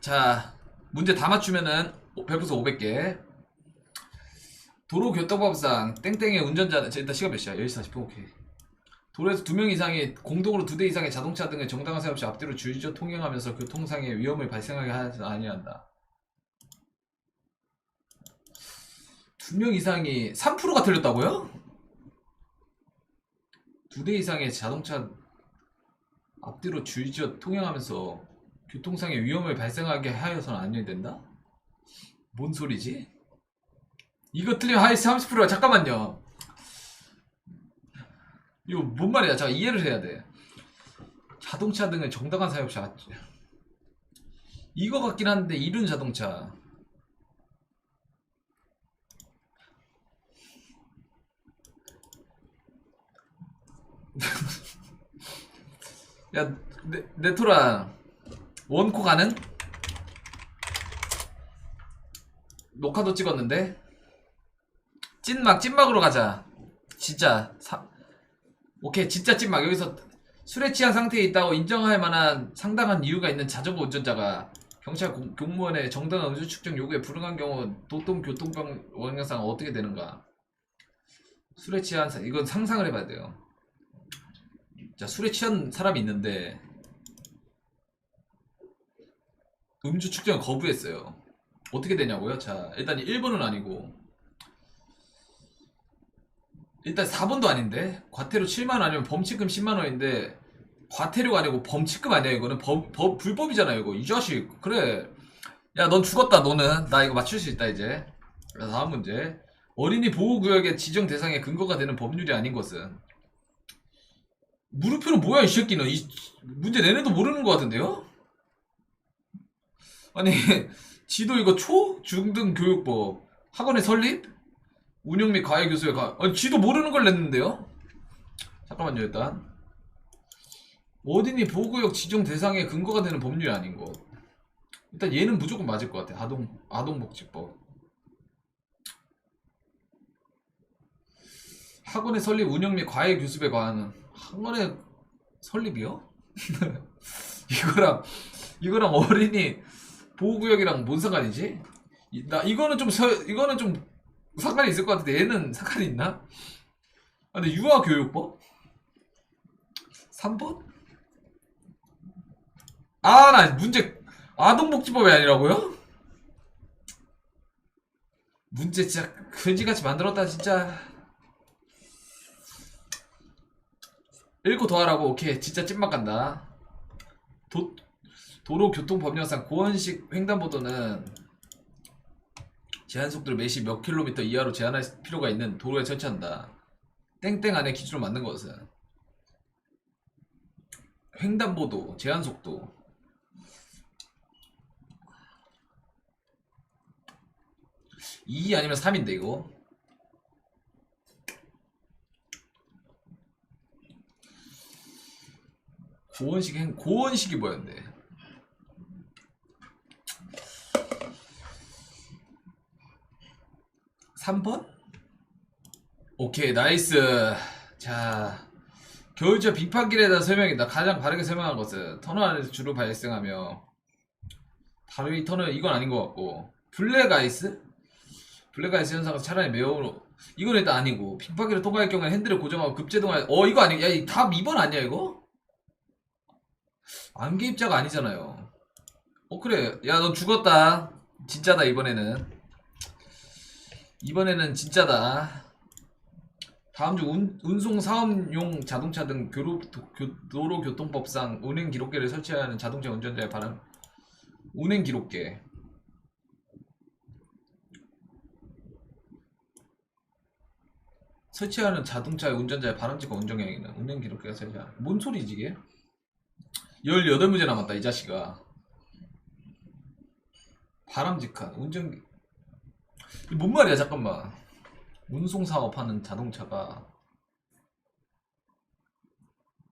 자, 문제 다 맞추면은 별풍선 500개. 도로교통법상 땡땡의 운전자는 자, 일단 시간 몇 시야? 10시 40분 오케이. 도로에서 두 명 이상이 공동으로 두 대 이상의 자동차 등을 정당한 사용 없이 앞뒤로 줄지어 통행하면서 교통상의 위험을 발생하게 하지 아니한다. 두 명 이상이 3%가 틀렸다고요? 두 대 이상의 자동차 앞뒤로 줄지어 통행하면서 교통상의 위험을 발생하게 하여서는 안 된다? 뭔 소리지? 이거 틀리면 하이 30%야 잠깐만요. 이거 뭔 말이야? 자 이해를 해야 돼. 자동차 등을 정당한 사용 없이 앞- 이거 같긴 한데 이륜 자동차. 야 네, 네토라 원코 가능? 녹화도 찍었는데? 찐막 찐막으로 가자. 진짜 사... 오케이 진짜 찐막. 여기서 술에 취한 상태에 있다고 인정할 만한 상당한 이유가 있는 자전거 운전자가 경찰 공, 공무원의 정당한 음주 측정 요구에 불응한 경우 도통 교통병 원형상 어떻게 되는가? 술에 취한 사... 이건 상상을 해봐야 돼요. 자 술에 취한 사람이 있는데 음주 측정을 거부했어요. 어떻게 되냐고요? 자, 일단 1번은 아니고. 일단 4번도 아닌데 과태료 7만 원 아니면 범칙금 10만 원인데 과태료가 아니고 범칙금 아니야 이거는? 법, 법 불법이잖아요 이거. 이 자식 그래. 야 넌 죽었다 너는. 나 이거 맞출 수 있다 이제. 자, 다음 문제. 어린이 보호구역의 지정 대상의 근거가 되는 법률이 아닌 것은? 물음표는 뭐야 이 새끼는? 이 문제 내내도 모르는 것 같은데요? 아니 지도 이거 초 중등 교육법 학원의 설립? 운영 및 과외 교수의 과 아니 지도 모르는 걸 냈는데요? 잠깐만요 일단. 어린이 보호구역 지정 대상의 근거가 되는 법률이 아닌 것. 일단 얘는 무조건 맞을 것 같아. 아동 아동복지법. 학원의 설립 운영 및 과외 교습에 관한 학원의 설립이요? 이거랑 이거랑 어린이 보호구역이랑 뭔 상관이지? 이- 나 이거는 좀 서, 이거는 좀 상관이 있을 것 같은데 얘는 상관이 있나? 아, 근데 유아교육법? 3번? 아 나 문제 아동복지법이 아니라고요? 문제 진짜 그지같이 만들었다 진짜 읽고 더하라고 오케이 진짜 찐막 간다 도, 도로교통법령상 고원식 횡단보도는 제한 속도를 매시 몇 킬로미터 이하로 제한할 필요가 있는 도로에 설치한다. 땡땡 안에 기준으로 맞는 것은 횡단보도 제한 속도. 2 아니면 3인데 이거? 고원식 행 고원식이 뭐였는데 3번? 오케이 나이스 자 겨울철 빙판길에 대한 설명이다 가장 바르게 설명한 것은 터널 안에서 주로 발생하며 바로 이 터널 이건 아닌 것 같고 블랙 아이스? 블랙 아이스 현상은 차라리 매우 이건 일단 아니고 빙판길을 통과할 경우에 핸들을 고정하고 급제동할 어 이거 아니 야답 2번 아니야 이거? 안개 입자가 아니잖아요 어 그래 야너 죽었다 진짜다 이번에는 이번에는 진짜다. 다음 주 운, 운송 사업용 자동차 등 교로, 도, 로 교통법상 운행 기록계를 설치해야 하는 자동차 운전자의 바람 운행 기록계. 설치하는 자동차의 운전자의 바람직한 운전행위는 운행 기록계가 설치하는 뭔 소리지 이게? 18문제 남았다 이 자식아. 바람직한 운전 이게 뭔 말이야 잠깐만 운송 사업하는 자동차가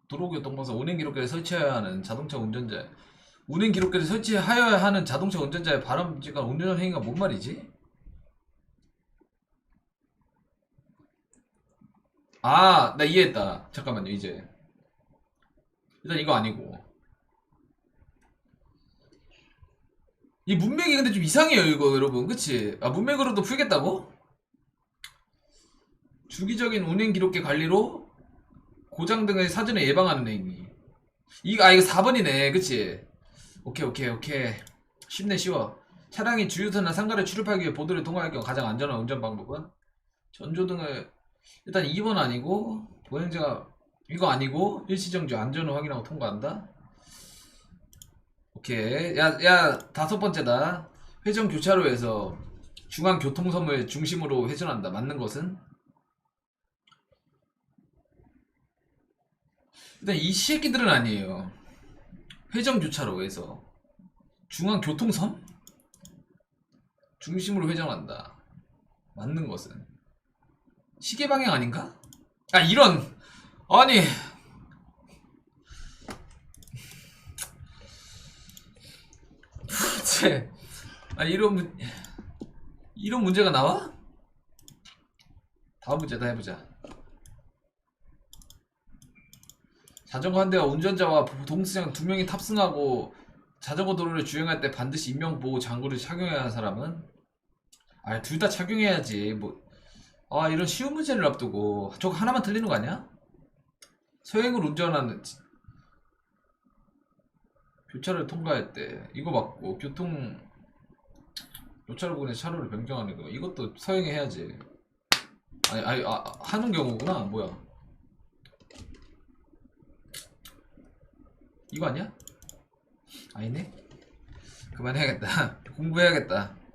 도로교통법상 운행 기록계를 설치해야 하는 자동차 운전자 운행 기록계를 설치하여야 하는 자동차 운전자의 바람직한 운전 행위가 뭔 말이지? 아, 나 이해했다. 잠깐만요, 이제. 일단 이거 아니고. 이 문맥이 근데 좀 이상해요 이거 여러분. 그치? 아 문맥으로도 풀겠다고? 주기적인 운행 기록계 관리로 고장 등을 사전에 예방하는 행위. 이거 아 이거 4번이네. 그치? 오케이 오케이 오케이. 쉽네 쉬워. 차량이 주유소나 상가를 출입하기 위해 보도를 통과할 경우 가장 안전한 운전 방법은? 전조등을 일단 2번 아니고 보행자가 이거 아니고 일시정지 안전을 확인하고 통과한다 오케이. 야 야 다섯 번째다. 회전 교차로에서 중앙 교통섬을 중심으로 회전한다. 맞는 것은? 일단 이 새끼들은 아니에요. 회전 교차로에서 중앙 교통섬 중심으로 회전한다. 맞는 것은. 시계 방향 아닌가? 아 이런. 아니 도 대체 아 이런 문 이런 문제가 나와? 다음 문제 다 해보자. 자전거 한 대와 운전자와 동승장 두 명이 탑승하고 자전거 도로를 주행할 때 반드시 인명보호 장구를 착용해야 하는 사람은 아 둘 다 착용해야지 뭐 아 이런 쉬운 문제를 앞두고 저거 하나만 틀리는 거 아니야? 서행을 운전하는 교차를 통과할 때 이거 맞고 교통 교차로 부근에 차로를 변경하는 거 이것도 서행해 해야지. 아니 아니 아, 하는 경우구나. 뭐야. 이거 아니야? 아니네? 그만해야겠다. 공부해야겠다